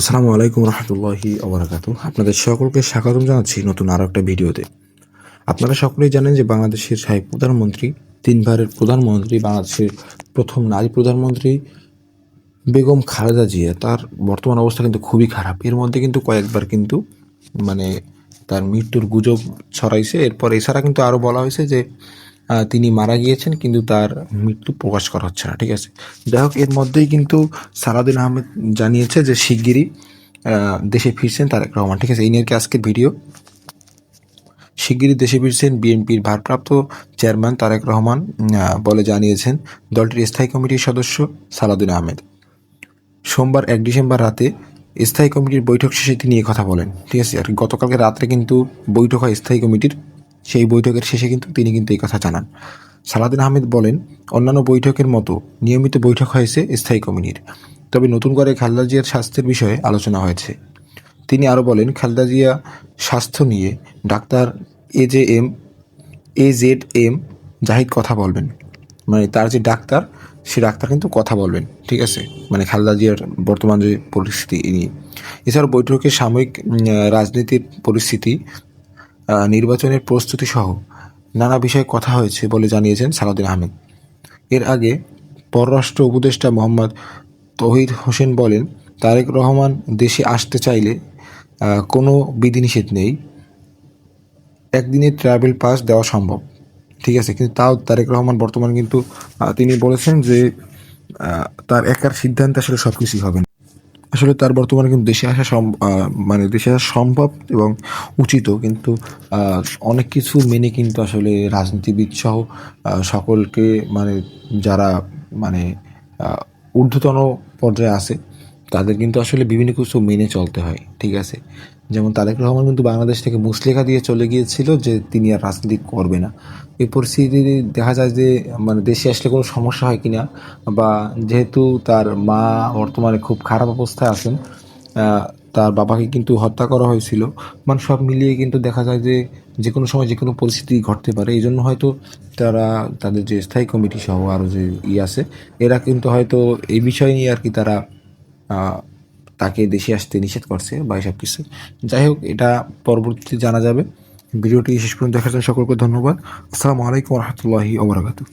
আসসালামু আলাইকুম রহমতুল্লাহি ওবরাকাত আপনাদের সকলকে স্বাগতম জানাচ্ছি নতুন আরও একটা ভিডিওতে। আপনারা সকলেই জানেন যে বাংলাদেশের সাহেব প্রধানমন্ত্রী, তিনবারের প্রধানমন্ত্রী, বাংলাদেশের প্রথম নারী প্রধানমন্ত্রী বেগম খালেদা জিয়া, তার বর্তমান অবস্থা কিন্তু খুবই খারাপ। এর মধ্যে কিন্তু কয়েকবার কিন্তু মানে তার মৃত্যুর গুজব ছড়াইছে। এরপর এছাড়া কিন্তু আরও বলা হয়েছে যে তিনি মারা গিয়েছেন, কিন্তু তার মৃত্যু প্রকাশ করা হচ্ছে না, ঠিক আছে? যাই হোক, এর মধ্যেই কিন্তু সালাদিন আহমেদ জানিয়েছে যে শিগগিরই দেশে ফিরছেন তারেক রহমান, ঠিক আছে? এই নিয়ে আজকের ভিডিও। শিগগিরই দেশে ফিরছেন বিএনপির ভারপ্রাপ্ত চেয়ারম্যান তারেক রহমান বলে জানিয়েছেন দলটির স্থায়ী কমিটির সদস্য সালাদিন আহমেদ। সোমবার এক ডিসেম্বর রাতে স্থায়ী কমিটির বৈঠক শেষে তিনি কথা বলেন, ঠিক আছে? আর গতকালকে রাত্রে কিন্তু বৈঠক হয় স্থায়ী কমিটির। সেই বৈঠকের শেষে কিন্তু তিনি কিন্তু এই কথা জানান। সালাদিন আহমেদ বলেন, অন্যান্য বৈঠকের মতো নিয়মিত বৈঠক হয়েছে স্থায়ী কমিটির। তবে নতুন করে খালেদা জিয়ার স্বাস্থ্যের বিষয়ে আলোচনা হয়েছে। তিনি আরও বলেন, খালেদা জিয়া স্বাস্থ্য নিয়ে doctor A J M A Z M Zahid কথা বলবেন। মানে তার যে ডাক্তার, সে ডাক্তার কিন্তু কথা বলবেন, ঠিক আছে? মানে খালেদা জিয়ার বর্তমান যে পরিস্থিতি নিয়ে। এছাড়াও বৈঠকে সাময়িক রাজনীতির পরিস্থিতি নির্বাচনের প্রস্তুতি সহ নানা বিষয়ে কথা হয়েছে বলে জানিয়েছেন সালাউদ্দিন আহমেদ। এর আগে পররাষ্ট্র উপদেষ্টা মোহাম্মদ তহিদ হোসেন বলেন, তারেক রহমান দেশে আসতে চাইলে কোনো বিধিনিষেধ নেই। একদিনের ট্রাভেল পাস দেওয়া সম্ভব। ঠিক আছে, কিন্তু তাও তারেক রহমান বর্তমানে কিন্তু তিনি বলেছেন যে তার একার সিদ্ধান্তে আসলে সব কিছুই হবে আসলে তার বর্তমানে কিন্তু দেশে আসা মানে দেশে আসা সম্ভব এবং উচিত কিন্তু অনেক কিছু মেনে কিন্তু আসলে রাজনীতিবিদ সহ সকলকে মানে যারা মানে ঊর্ধ্বতন পর্যায়ে আছে, তাদের কিন্তু আসলে বিভিন্ন কিছু মেনে চলতে হয়, ঠিক আছে? যেমন তারেক রহমান কিন্তু বাংলাদেশ থেকে মুসলেখা দিয়ে চলে গিয়েছিল যে তিনি আর রাজনীতি করবে না। এই পরিস্থিতি দেখা যায় যে মানে দেশে আসলে কোনো সমস্যা হয় কিনা বা যেহেতু তার মা বর্তমানে খুব খারাপ অবস্থায় আছেন তার বাবাকে কিন্তু হত্যা করা হয়েছিল। মানে সব মিলিয়ে কিন্তু দেখা যায় যে যে কোনো সময় যে কোনো পরিস্থিতি ঘটতে পারে। এই জন্য হয়তো তারা তাদের যে স্থায়ী কমিটি সহ আরও যে ই আছে, এরা কিন্তু হয়তো এই বিষয় নিয়ে আর কি তারা তাকে দেশে আসতে নিষেধ করছে বা এসব কিছু। যাই হোক, এটা পরবর্তীতে জানা যাবে। ভিডিওটি শেষ পর্যন্ত দেখার জন্য সকলকে ধন্যবাদ। আসসালামু আলাইকুম রহমতুল্লাহি ওবরাকাতু